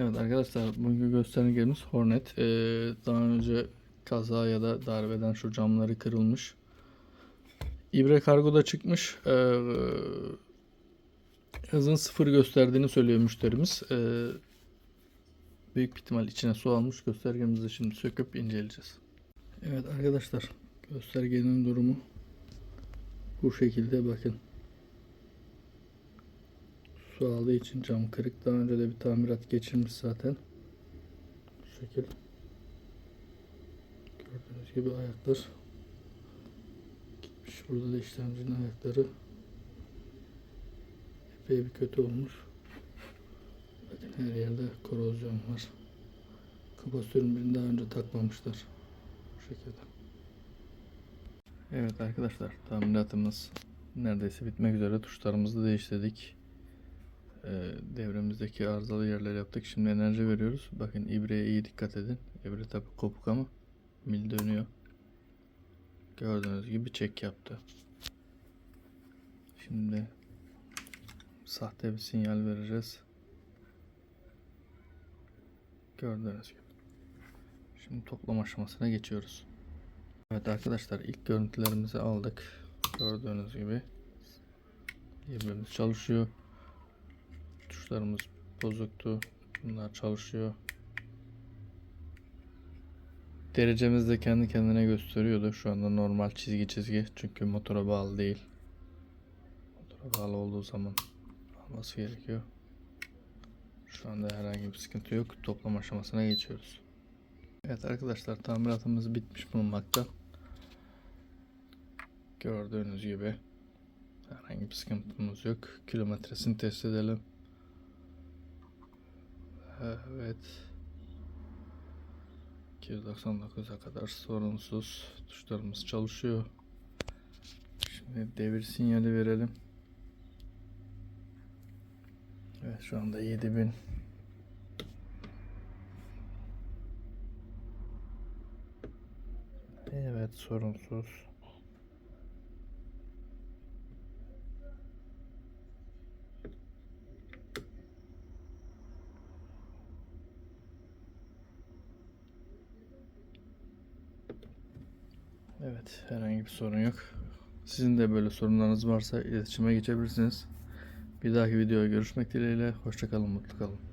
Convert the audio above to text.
Evet arkadaşlar bugünkü göstergemiz Hornet. Ee, daha önce kaza ya da darbeden şu camları kırılmış. İbre kargoda çıkmış. Ee, hızın sıfır gösterdiğini söylüyor müşterimiz. Ee, büyük ihtimal içine su almış. Göstergemizi şimdi söküp inceleyeceğiz. Evet arkadaşlar göstergenin durumu bu şekilde bakın. Su aldığı için cam kırık. Daha önce de bir tamirat geçirmiş zaten. Bu şekil. Gördüğünüz gibi ayaklar gitmiş. Burada da işlemcinin ayakları epey bir kötü olmuş. Bakın her yerde korozyon var. Kapasitörün birini daha önce takmamışlar. Bu şekilde. Evet arkadaşlar tamiratımız neredeyse bitmek üzere. Tuşlarımızı değiştirdik. Ee, devremizdeki arızalı yerler yaptık. Şimdi enerji veriyoruz. Bakın ibreye iyi dikkat edin. İbre tabi kopuk ama mil dönüyor. Gördüğünüz gibi çek yaptı. Şimdi sahte bir sinyal vereceğiz. Gördüğünüz gibi. Şimdi toplam aşamasına geçiyoruz. Evet arkadaşlar ilk görüntülerimizi aldık. Gördüğünüz gibi ibremiz çalışıyor. Tuşlarımız bozuktu. Bunlar çalışıyor. Derecemiz de kendi kendine gösteriyordu. Şu anda normal çizgi çizgi. Çünkü motora bağlı değil. Motora bağlı olduğu zaman alması gerekiyor. Şu anda herhangi bir sıkıntı yok. Toplam aşamasına geçiyoruz. Evet arkadaşlar tamiratımız bitmiş bulunmakta. Gördüğünüz gibi herhangi bir sıkıntımız yok. Kilometresini test edelim. Evet. 299'a kadar sorunsuz. Tuşlarımız çalışıyor. Şimdi devir sinyali verelim. Evet şu anda 7000 Evet sorunsuz. Evet herhangi bir sorun yok. Sizin de böyle sorunlarınız varsa iletişime geçebilirsiniz. Bir dahaki videoya görüşmek dileğiyle. Hoşçakalın, mutlu kalın.